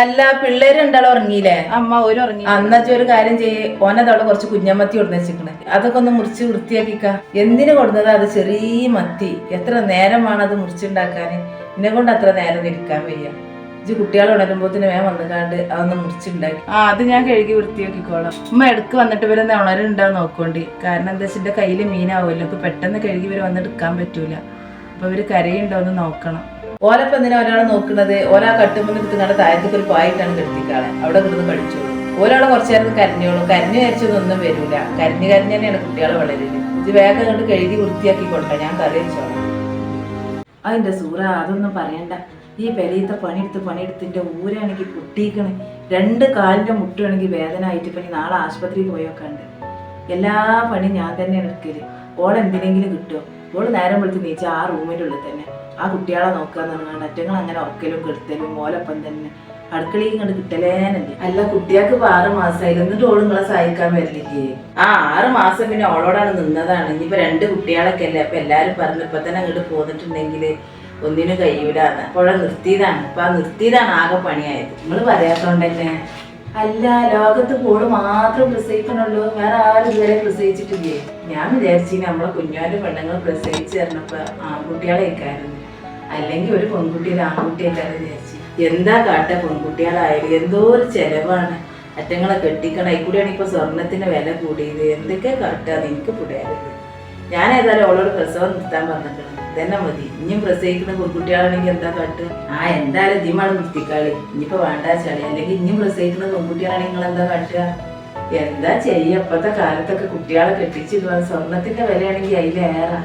അല്ല പിള്ളേര് രണ്ടാളും ഉറങ്ങിയില്ലേ? അമ്മ ഒരു ഉറങ്ങി അന്നച്ച ഒരു കാര്യം ചെയ്യ്. ഓനതവിടെ കുറച്ച് കുഞ്ഞമത്തി കൊടുന്ന് വെച്ചിരിക്കണേ. അതൊക്കെ ഒന്ന് മുറിച്ച് വൃത്തിയാക്കിക്ക. എന്തിനു കൊടുന്നത്? അത് ചെറിയ മത്തി. എത്ര നേരമാണ് അത് മുറിച്ചുണ്ടാക്കാൻ എന്നെ കൊണ്ട് അത്ര നേരം ഇരിക്കാൻ വയ്യ. ഇജ്ജ് കുട്ടികൾ ഉണരുമ്പോത്തിന് വേഗം വന്നുകാണ്ട് അതൊന്ന് മുറിച്ചുണ്ടാക്കി. ആ അത് ഞാൻ കഴുകി വൃത്തിയാക്കിക്കോളാം. അമ്മ ഇടയ്ക്ക് വന്നിട്ട് വരെ ഉണരുണ്ടോ നോക്കോണ്ടി. കാരണം എന്താ വെച്ചാൽ കയ്യിൽ മീനാവുമല്ലോ അപ്പൊ പെട്ടെന്ന് കഴുകി വരെ വന്നെടുക്കാൻ പറ്റൂല. അപ്പൊ ഇവർ കരയുണ്ടോ എന്ന് നോക്കണം. ഓലപ്പം എന്തിനാ ഒരാൾ നോക്കുന്നത്? ഓലാ കട്ടുമ്പോൾ എടുത്തുകൊണ്ട് താഴത്തേക്ക് ഒരു പായിട്ടാണ് കെടുത്തിക്കാളെ. അവിടെ കിടന്ന് കഴിച്ചോളൂ ഓലാളെ കുറച്ചു നേരം കരഞ്ഞോളൂ. കരഞ്ഞു കരച്ചതൊന്നും വരില്ല കരഞ്ഞു കരഞ്ഞു തന്നെയാണ് കുട്ടികളെ വളരൽ. ഇത് വേഗം കണ്ട് കഴുകി വൃത്തിയാക്കി കൊടുക്കാം ഞാൻ കറി അതിന്റെ സൂറ? അതൊന്നും പറയണ്ട. ഈ പെരയത്തെ പണിയെടുത്ത് പണിയെടുത്തിന്റെ ഊരാണെങ്കിൽ പൊട്ടിക്കണ്. രണ്ട് കാലിന്റെ മുട്ടുവാണെങ്കിൽ വേദന ആയിട്ട് പണി നാളെ ആശുപത്രിയിൽ പോയൊക്കെണ്ട് എല്ലാ പണിയും ഞാൻ തന്നെ എടുക്കൽ. ഓൾ എന്തിനെങ്കിലും കിട്ടുമോ ഓൾ നേരം വിളിച്ച് നീച്ച ആ റൂമിന്റെ ഉള്ളിൽ തന്നെ. ആ കുട്ടികളെ നോക്കാന്ന് പറഞ്ഞാൽ അറ്റങ്ങൾ അങ്ങനെ ഉറക്കലും കെടുത്തലും മോലൊപ്പം തന്നെ. അടുക്കളയിൽ കണ്ട് കിട്ടലേനല്ലേ? അല്ല കുട്ടികൾക്ക് ഇപ്പൊ ആറ് മാസമായി എന്നിട്ട് ഓൾ നിങ്ങളെ സഹായിക്കാൻ വരില്ലേ ആ ആറ് മാസം പിന്നെ ഓളോടാണ് നിന്നതാണ്. ഇനിയിപ്പോ രണ്ട് കുട്ടികളൊക്കെ അല്ലേ? അപ്പൊ എല്ലാരും പറഞ്ഞു ഇപ്പൊ തന്നെ അങ്ങോട്ട് പോന്നിട്ടുണ്ടെങ്കിൽ ഒന്നിനും കൈവിടാന്ന് അപ്പോഴെ നിർത്തിയതാണ്. അപ്പൊ ആ നിർത്തിയതാണ് ആകെ പണിയായത്. നിങ്ങൾ പറയാത്തോണ്ട് തന്നെ അല്ല ലോകത്ത് പോൾ മാത്രം പ്രസവിക്കണുള്ളൂ. വേറെ ആരും ഇതുവരെ പ്രസവിച്ചിട്ടില്ലേ? ഞാൻ വിചാരിച്ചു നമ്മളെ കുഞ്ഞാന്റെ പെണ്ണുങ്ങൾ പ്രസവിച്ച് തരണപ്പോ ആൺകുട്ടികളെ വെക്കായിരുന്നു അല്ലെങ്കിൽ ഒരു പെൺകുട്ടിയിൽ ആൺകുട്ടിയൊക്കെയാണ് വിചാരിച്ചു. എന്താ കാട്ട പെൺകുട്ടികളായാലും? എന്തോ ഒരു ചെലവാണ്. അറ്റങ്ങളെ കെട്ടിക്കണം. കൂടിയാണ് ഇപ്പൊ സ്വർണത്തിന്റെ വില കൂടിയത്. എന്തൊക്കെ കാട്ടാന്ന് എനിക്ക് പുടയാറില്ല. ഞാൻ ഏതായാലും അവളോട് പ്രസവം നിർത്താൻ പറഞ്ഞിട്ടുണ്ട് ഇതന്നെ മതി. ഇനിയും പ്രസവിക്കുന്ന പെൺകുട്ടികളാണെങ്കിൽ എന്താ കാട്ട്? ആ എന്തായാലും ഇതിമാണ് നിർത്തിക്കാളി. ഇനിയിപ്പോ വേണ്ട ചളി. അല്ലെങ്കിൽ ഇനിയും പ്രസവിക്കുന്ന പെൺകുട്ടികളാണെങ്കിൽ നിങ്ങൾ എന്താ കാട്ടുക? എന്താ ചെയ്യ? ഇപ്പത്തെ കാലത്തൊക്കെ കുട്ടികളെ കെട്ടിച്ചിടുക സ്വർണത്തിന്റെ വിലയാണെങ്കിൽ അതിലേറെ.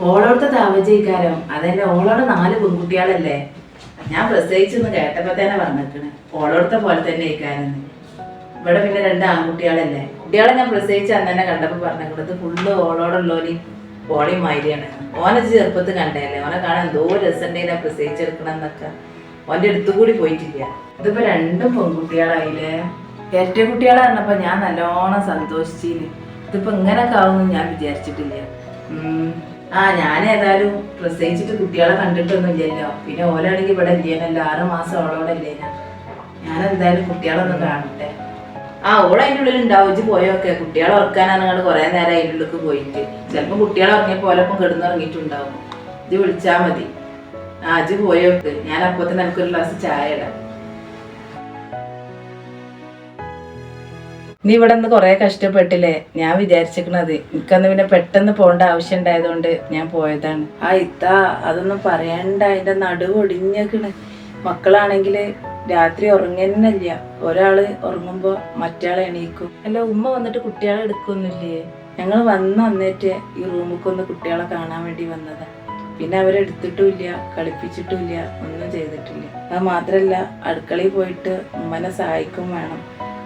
ഓളോടത്തെ താവജയിക്കാരം അതെന്നെ ഓളോടെ നാല് പെൺകുട്ടികളല്ലേ? ഞാൻ പ്രസവിച്ചെന്ന് കേട്ടപ്പോ തന്നെ പറഞ്ഞിട്ടുണ്ട് ഓളോടത്തെ പോലെ തന്നെ ഇരിക്കാനെന്ന് ഇവിടെ പിന്നെ രണ്ട് ആൺകുട്ടികളല്ലേ? കുട്ടികളെ ഞാൻ പ്രസവിച്ച് അന്ന് തന്നെ കണ്ടപ്പോ പറഞ്ഞത് ഫുള്ള് ഓളോടുള്ളോലി ഓളി മാതിരിയാണ്. ഓനെ ചെറുപ്പത്തിൽ കണ്ടല്ലേ ഓനെ കാണാൻ എന്തോ ഞാൻ പ്രസവിച്ചെടുക്കണം എന്നൊക്കെ ഓന്റെ അടുത്തു കൂടി പോയിട്ടില്ല. ഇതിപ്പോ രണ്ടും പെൺകുട്ടികളായില്ലേ? ഏറ്റവും കുട്ടികളെ പറഞ്ഞപ്പോ ഞാൻ നല്ലോണം സന്തോഷിച്ചിന്. ഇതിപ്പോ ഇങ്ങനൊക്കെ ആവുമെന്ന് ഞാൻ വിചാരിച്ചിട്ടില്ല. ആ ഞാൻ ഏതായാലും പ്രസവിച്ചിട്ട് കുട്ടികളെ കണ്ടിട്ടൊന്നുമില്ലല്ലോ പിന്നെ ഓലാണെങ്കിൽ ഇവിടെ ഇല്ലേനല്ലോ. ആറ് മാസം ഓളോടെ ഇല്ലേനാ. ഞാൻ എന്തായാലും കുട്ടികളൊന്ന് കാണട്ടെ. ആ ഓൾ അതിന്റെ ഉള്ളിൽ ഉണ്ടാവും പോയൊക്കെ കുട്ടികളെ ഉറക്കാനാണ് കുറേ നേരം അതിന്റെ ഉള്ളിലേക്ക് പോയിട്ട്. ചിലപ്പോൾ കുട്ടികളെ ഉറങ്ങിയപ്പോൾ ഓലപ്പം കിടന്നുറങ്ങിയിട്ടുണ്ടാവും. ഇജ്ജ് വിളിച്ചാൽ മതി. ആ ഇജ്ജ് പോയോക്ക് ഞാൻ അപ്പോൾ തന്നെ എനിക്കൊരു ഗ്ലാസ് ചായ ഇടാം. നീ ഇവിടെ നിന്ന് കുറെ കഷ്ടപ്പെട്ടില്ലേ? ഞാൻ വിചാരിച്ചിരിക്കണത്. എനിക്കന്ന് പിന്നെ പെട്ടെന്ന് പോകേണ്ട ആവശ്യം ഉണ്ടായതുകൊണ്ട് ഞാൻ പോയതാണ്. ആ ഇത്താ അതൊന്നും പറയണ്ട. അതിന്റെ നടുവ് ഒടിഞ്ഞേക്കണ് മക്കളാണെങ്കിൽ രാത്രി ഉറങ്ങുന്നില്ല ഒരാൾ ഉറങ്ങുമ്പോൾ മറ്റാളെ എണീക്കും. അല്ല ഉമ്മ വന്നിട്ട് കുട്ടികളെ എടുക്കൊന്നുമില്ലേ? ഞങ്ങൾ വന്ന് വന്നിട്ട് ഈ റൂമിക്കൊന്ന് കുട്ടികളെ കാണാൻ വേണ്ടി വന്നതാ. പിന്നെ അവരെ അവരെടുത്തിട്ടുമില്ല കളിപ്പിച്ചിട്ടുമില്ല ഒന്നും ചെയ്തിട്ടില്ല. അത് മാത്രല്ല അടുക്കളയിൽ പോയിട്ട് ഉമ്മനെ സഹായിക്കും വേണം.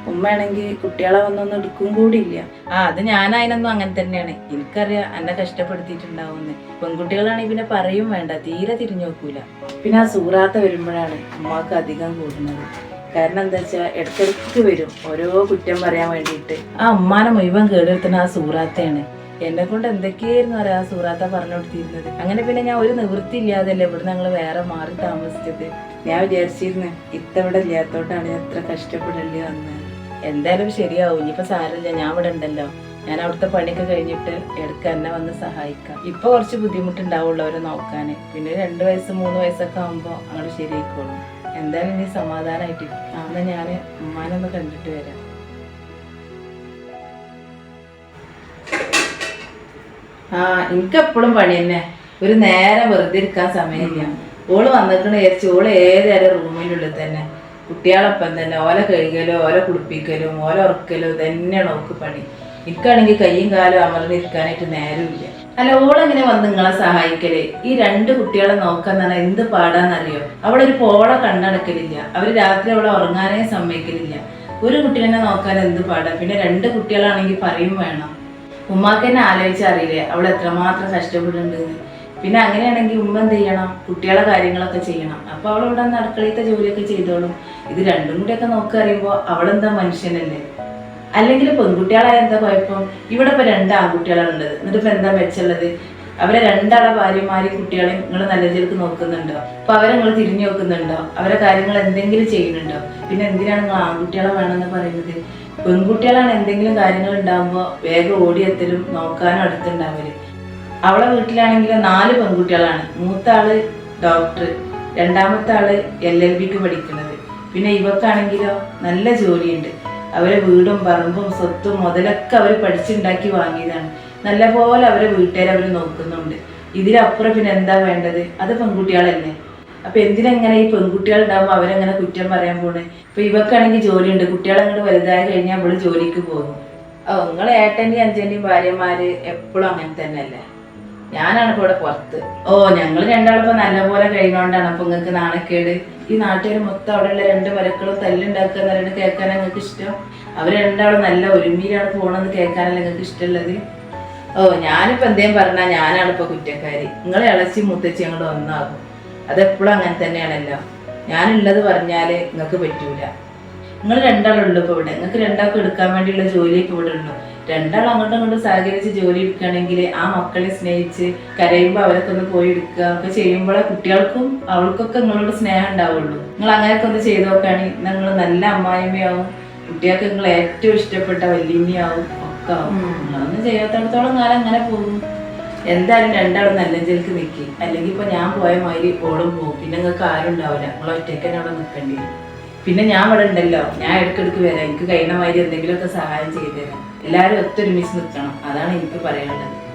ഉമ്മയാണെങ്കിൽ കുട്ടികളെ വന്നൊന്നും എടുക്കും കൂടിയില്ല. ആ അത് ഞാൻ അതിനൊന്നും അങ്ങനെ തന്നെയാണ്. എനിക്കറിയാം എന്നെ കഷ്ടപ്പെടുത്തിയിട്ടുണ്ടാവുമെന്ന്. പെൺകുട്ടികളാണെങ്കിൽ പിന്നെ പറയും വേണ്ട തീരെ തിരിഞ്ഞു നോക്കൂല. പിന്നെ ആ സൂറാത്ത വരുമ്പോഴാണ് ഉമ്മാക്ക് അധികം കൂടുന്നത്. കാരണം എന്താ വെച്ചാൽ ഇടയ്ക്കിടയ്ക്ക് വരും. ഓരോ കുറ്റം പറയാൻ വേണ്ടിയിട്ട്. ആ ഉമ്മാനെ മുഴുവൻ കേടുവരുത്തുന്ന ആ സൂറാത്തയാണ്. എന്നെ കൊണ്ട് എന്തൊക്കെയായിരുന്നു അറിയാം സൂറാത്ത പറഞ്ഞു കൊടുത്തിരുന്നത്? അങ്ങനെ പിന്നെ ഞാൻ ഒരു നിവൃത്തി ഇല്ലാതല്ലേ ഇവിടെ ഞങ്ങൾ വേറെ മാറി താമസിച്ചത്? ഞാൻ വിചാരിച്ചിരുന്നു ഇത്തവിടെ ഇല്ലാത്തോണ്ടാണ് ഞാൻ ഇത്ര കഷ്ടപ്പെടേണ്ടി വന്നത് എന്തായാലും ശരിയാവും. ഇനിയിപ്പോ സാരമില്ല ഞാൻ ഇവിടെ ഉണ്ടല്ലോ. ഞാൻ അവിടുത്തെ പണിയൊക്കെ കഴിഞ്ഞിട്ട് ഇടയ്ക്ക് എന്നെ വന്ന് സഹായിക്കാം. ഇപ്പൊ കുറച്ച് ബുദ്ധിമുട്ടുണ്ടാവുള്ളൂ അവരെ നോക്കാൻ പിന്നെ രണ്ട് വയസ്സ് മൂന്ന് വയസ്സൊക്കെ ആകുമ്പോൾ അങ്ങോട്ട് ശരിയായിക്കോളും. എന്തായാലും ഇനി സമാധാനമായിട്ട് അന്ന് ഞാൻ ഉമ്മാനൊന്ന് കണ്ടിട്ട് വരാം. ആ എനിക്ക് എപ്പോഴും പണി തന്നെ. ഒരു നേരം വെറുതെ ഇരിക്കാൻ സമയമില്ല. ഓൾ വന്നിക്കണ വിചാരിച്ചു ഓൾ ഏതായാലും റൂമിനുള്ളിൽ തന്നെ. കുട്ടികളൊപ്പം തന്നെ ഓല കഴുകലും ഓല കുളിപ്പിക്കലും ഓല ഉറക്കലും തന്നെയാണ് ഓക്ക് പണി. എനിക്കാണെങ്കിൽ കയ്യും കാലും അമർന്നിരിക്കാനായിട്ട് നേരമില്ല. അല്ല ഓളെങ്ങനെ വന്ന് നിങ്ങളെ സഹായിക്കൽ? ഈ രണ്ട് കുട്ടികളെ നോക്കാന്ന് പറഞ്ഞാൽ എന്ത് പാടാന്നറിയോ? അവിടെ ഒരു പോള കണ്ണടക്കലില്ല. അവർ രാത്രി അവിടെ ഉറങ്ങാനേ സമ്മതിക്കലില്ല. ഒരു കുട്ടീനെ നോക്കാൻ എന്ത് പാടാ? പിന്നെ രണ്ട് കുട്ടികളാണെങ്കിൽ പറയും വേണം. ഉമ്മാക്ക് തന്നെ ആലോചിച്ചറിയില്ലേ അവൾ എത്രമാത്രം കഷ്ടപ്പെടുന്നുണ്ടെന്ന് പിന്നെ അങ്ങനെയാണെങ്കിൽ ഉമ്മ എന്ത് ചെയ്യണം? കുട്ടികളെ കാര്യങ്ങളൊക്കെ ചെയ്യണം. അപ്പൊ അവൾ ഇവിടെ നിന്ന് അടുക്കളയിലത്തെ ജോലിയൊക്കെ ചെയ്തോളും. ഇത് രണ്ടും കൂടിയൊക്കെ നോക്കി അറിയുമ്പോൾ അവളെന്താ മനുഷ്യനല്ലേ? അല്ലെങ്കിൽ പെൺകുട്ടികളായ എന്താ കുഴപ്പം? ഇവിടെ ഇപ്പൊ രണ്ട് ആൺകുട്ടികളാണ് ഉള്ളത് എന്നിട്ട് ഇപ്പൊ എന്താ മെച്ചുള്ളത്? അവരെ രണ്ടാളെ ഭാര്യമാരെയും കുട്ടികളെ നിങ്ങൾ നല്ല രീതിക്ക് നോക്കുന്നുണ്ടോ? അപ്പൊ അവരെ നിങ്ങൾ തിരിഞ്ഞു നോക്കുന്നുണ്ടോ? അവരെ കാര്യങ്ങൾ എന്തെങ്കിലും ചെയ്യുന്നുണ്ടോ? പിന്നെ എന്തിനാണ് നിങ്ങൾ ആൺകുട്ടികളെ വേണമെന്ന് പറയുന്നത്? പെൺകുട്ടികളാണ് എന്തെങ്കിലും കാര്യങ്ങൾ ഉണ്ടാകുമ്പോൾ വേഗം ഓടിയെത്തലും നോക്കാനും അടുത്തുണ്ടാവൽ. അവളെ വീട്ടിലാണെങ്കിൽ നാല് പെൺകുട്ടികളാണ്. മൂത്ത ആൾ ഡോക്ടർ രണ്ടാമത്തെ ആൾ എൽ എൽ ബിക്ക് പഠിക്കുന്നത്. പിന്നെ ഇവക്കാണെങ്കിലോ നല്ല ജോലിയുണ്ട്. അവരെ വീടും പറമ്പും സ്വത്തും മുതലൊക്കെ അവർ പഠിച്ചുണ്ടാക്കി വാങ്ങിയതാണ്. നല്ലപോലെ അവരെ വീട്ടുകാരെ അവർ നോക്കുന്നുണ്ട്. ഇതിലപ്പുറം പിന്നെ എന്താ വേണ്ടത്? അത് പെൺകുട്ടികളല്ലേ. അപ്പൊ എന്തിനെങ്ങനെ ഈ പെൺകുട്ടികൾ ഉണ്ടാവുമ്പോൾ അവരെങ്ങനെ കുറ്റം പറയാൻ പോണേ? ഇപ്പൊ ഇവക്കാണെങ്കിൽ ജോലിയുണ്ട്. കുട്ടികളങ്ങോട്ട് വലുതായി കഴിഞ്ഞാൽ അവൾ ജോലിക്ക് പോകും. ഓ നിങ്ങളെ ഏട്ടന്റെയും അഞ്ചന്റെയും ഭാര്യമാര് എപ്പോഴും അങ്ങനെ തന്നെയല്ലേ? ഞാനാണ് ഇപ്പൊ ഇവിടെ പുറത്ത്. ഓ ഞങ്ങൾ രണ്ടാളിപ്പോ നല്ലപോലെ കഴിഞ്ഞോണ്ടാണ്. അപ്പൊ നിങ്ങൾക്ക് നാണക്കേട്? ഈ നാട്ടുകാർ മൊത്തം അവിടെയുള്ള രണ്ട് മരക്കളും തല്ലുണ്ടാക്കുക എന്ന് പറയുന്നത് കേൾക്കാനാ നിങ്ങൾക്ക് ഇഷ്ടം? അവർ രണ്ടാളും നല്ല ഒരുമിയിലാണ് പോണെന്ന് കേൾക്കാനല്ലേ നിങ്ങൾക്ക് ഇഷ്ടമുള്ളത്? ഓ ഞാനിപ്പോ എന്തേലും പറഞ്ഞാൽ ഞാനാണ് ഇപ്പൊ കുറ്റക്കാരി. നിങ്ങളെ ഇളച്ചി മുത്തച്ചി അങ്ങോട്ട് ഒന്നാകും അതെപ്പോഴും അങ്ങനെ തന്നെയാണല്ലോ. ഞാനുള്ളത് പറഞ്ഞാൽ നിങ്ങൾക്ക് പറ്റൂല. നിങ്ങൾ രണ്ടാളുള്ളൂ ഇപ്പോൾ ഇവിടെ. നിങ്ങൾക്ക് രണ്ടാൾക്കും എടുക്കാൻ വേണ്ടിയുള്ള ജോലി ഇപ്പൊ ഇവിടെ ഉള്ളൂ. രണ്ടാൾ അങ്ങോട്ടും ഇങ്ങോട്ടും സഹകരിച്ച് ജോലി എടുക്കുകയാണെങ്കിൽ ആ മക്കളെ സ്നേഹിച്ച് കരയുമ്പോൾ അവരൊക്കെ ഒന്ന് പോയി എടുക്കുക. ഒക്കെ ചെയ്യുമ്പോഴേ കുട്ടികൾക്കും അവൾക്കൊക്കെ നിങ്ങളോട് സ്നേഹം ഉണ്ടാവുള്ളൂ. നിങ്ങൾ അങ്ങനെയൊക്കെ ഒന്ന് ചെയ്ത് നോക്കുകയാണെങ്കിൽ നിങ്ങൾ നല്ല അമ്മായിമ്മയാവും കുട്ടികൾക്ക് നിങ്ങൾ ഏറ്റവും ഇഷ്ടപ്പെട്ട വല്യമ്മയാവും. ഒക്കെ ആവും. നിങ്ങളൊന്നും ചെയ്യാത്തടത്തോളം കാലം അങ്ങനെ പോകും. എന്തായാലും രണ്ടാളും നല്ല ജയിലേക്ക് നിൽക്കി അല്ലെങ്കിൽ ഇപ്പൊ ഞാൻ പോയ മാതിരി ഓളും പോകും പിന്നെ നിങ്ങൾക്ക് ആരും ഉണ്ടാവില്ല. നിങ്ങൾ ഒറ്റയ്ക്ക് തന്നെ അവിടെ നിൽക്കേണ്ടി വരും. പിന്നെ ഞാൻ ഇവിടെ ഉണ്ടല്ലോ. ഞാൻ ഇടയ്ക്കിടയ്ക്ക് വരാം. എനിക്ക് കഴിയുന്ന മാതിരി എന്തെങ്കിലുമൊക്കെ സഹായം ചെയ്തു തരാം. എല്ലാവരും ഒത്തൊരുമിച്ച് നിൽക്കണം. അതാണ് എനിക്ക് പറയാനുള്ളത്.